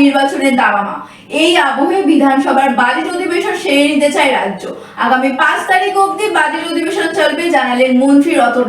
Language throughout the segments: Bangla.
নির্বাচনের দাবামা। এই আবহে বিধানসভার বাজেট অধিবেশন সেরে নিতে চায় রাজ্য। আগামী পাঁচ তারিখ অবধি বাজেট অধিবেশন চলবে, জানালেন মন্ত্রী রতন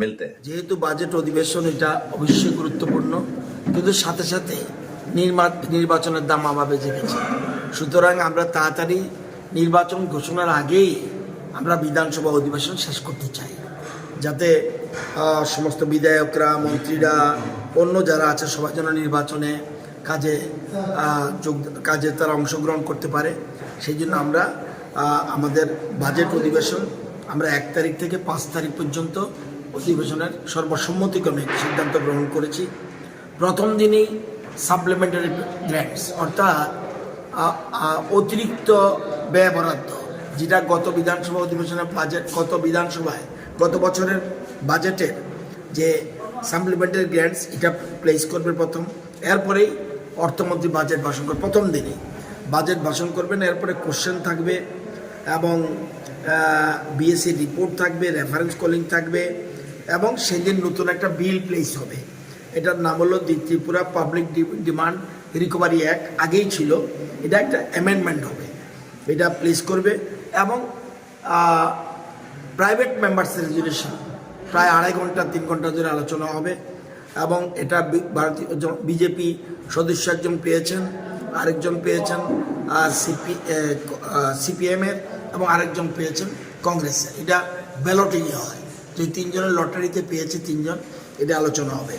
মিলতে। যেহেতু বাজেট অধিবেশন, এটা অবশ্যই গুরুত্বপূর্ণ। কিন্তু সাথে সাথে নির্বাচনের দাম আভাবে গেছে। সুতরাং আমরা তাড়াতাড়ি নির্বাচন ঘোষণার আগেই আমরা বিধানসভা অধিবেশন শেষ করতে চাই। যাতে সমস্ত বিধায়করা, মন্ত্রীরা, অন্য যারা আছে, সবাই যেন নির্বাচনে কাজে যোগ কাজে তারা অংশগ্রহণ করতে পারে। সেই জন্য আমরা আমাদের বাজেট অধিবেশন আমরা এক তারিখ থেকে পাঁচ তারিখ পর্যন্ত অধিবেশনের সর্বসম্মতিক্রমে একটি সিদ্ধান্ত গ্রহণ করেছি। প্রথম দিনেই সাপ্লিমেন্টারি গ্র্যান্টস অর্থাৎ অতিরিক্ত ব্যয় বরাদ্দ, যেটা গত বিধানসভা অধিবেশনের বাজেট গত বিধানসভায়, গত বছরের বাজেটের যে সাপ্লিমেন্টারি গ্র্যান্টস এটা প্লেস করবে প্রথম। এরপরেই অর্থমন্ত্রী বাজেট ভাষণ করবে। প্রথম দিনে বাজেট ভাষণ করবেন, এরপরে কোশ্চেন থাকবে এবং বিএসসি রিপোর্ট থাকবে রেফারেন্স কলিং থাকবে, এবং সেদিন নতুন একটা বিল প্লেস হবে। এটার নাম হলো Tripura public demand recovery act আগেই ছিল। এটা একটা অ্যামেন্ডমেন্ট হবে। এটা প্লেস করবে এবং প্রাইভেট মেম্বার্স রেজুলেশন প্রায় আড়াই ঘণ্টা, তিন ঘণ্টা ধরে আলোচনা হবে এবং এটা ভারতীয় বিজেপি সদস্য একজন পেয়েছেন, আরেকজন পেয়েছেন সিপি সিপিএমের এবং আরেকজন পেয়েছেন কংগ্রেসের। এটা ব্যালটে হয়। যে তিনজনের লটারিতে পেয়েছে তিনজন, এটা আলোচনা হবে।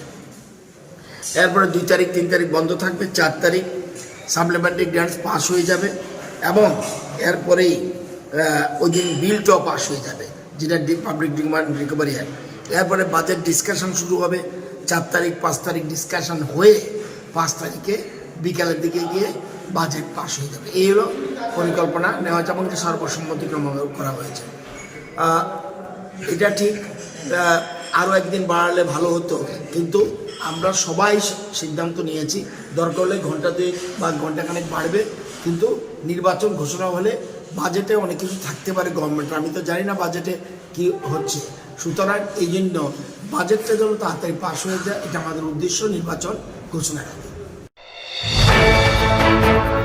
এরপরে দুই তারিখ, তিন তারিখ বন্ধ থাকবে, চার তারিখ সাপ্লিমেন্টারি গ্র্যান্টস পাস হয়ে যাবে এবং এরপরেই ওই দিন বিলটাও পাস হয়ে যাবে, যেটা পাবলিক ডিমান্ড রিকভারি অ্যাক্ট। এরপরে বাজেট ডিসকাশন শুরু হবে। চার তারিখ, পাঁচ তারিখ ডিসকাশন হয়ে পাঁচ তারিখে বিকালের দিকে গিয়ে বাজেট পাস হয়ে যাবে। এই হলো পরিকল্পনা। নেওয়া হয়েছে এবং সর্বসম্মতিক্রম করা হয়েছে। এটা ঠিক আরও একদিন বাড়ালে ভালো হতো, কিন্তু আমরা সবাই সিদ্ধান্ত নিয়েছি, দরকার হলে ঘণ্টা দুই বা ঘন্টাখানেক বাড়বে, কিন্তু নির্বাচন ঘোষণা হলে বাজেটে অনেক কিছু থাকতে পারে গভর্নমেন্ট আমি তো জানি না বাজেটে কি হচ্ছে। সুতরাং এই জন্য বাজেটটা যেন তাড়াতাড়ি পাশ হয়ে যায়, এটা আমাদের উদ্দেশ্য, নির্বাচন ঘোষণার Thank you.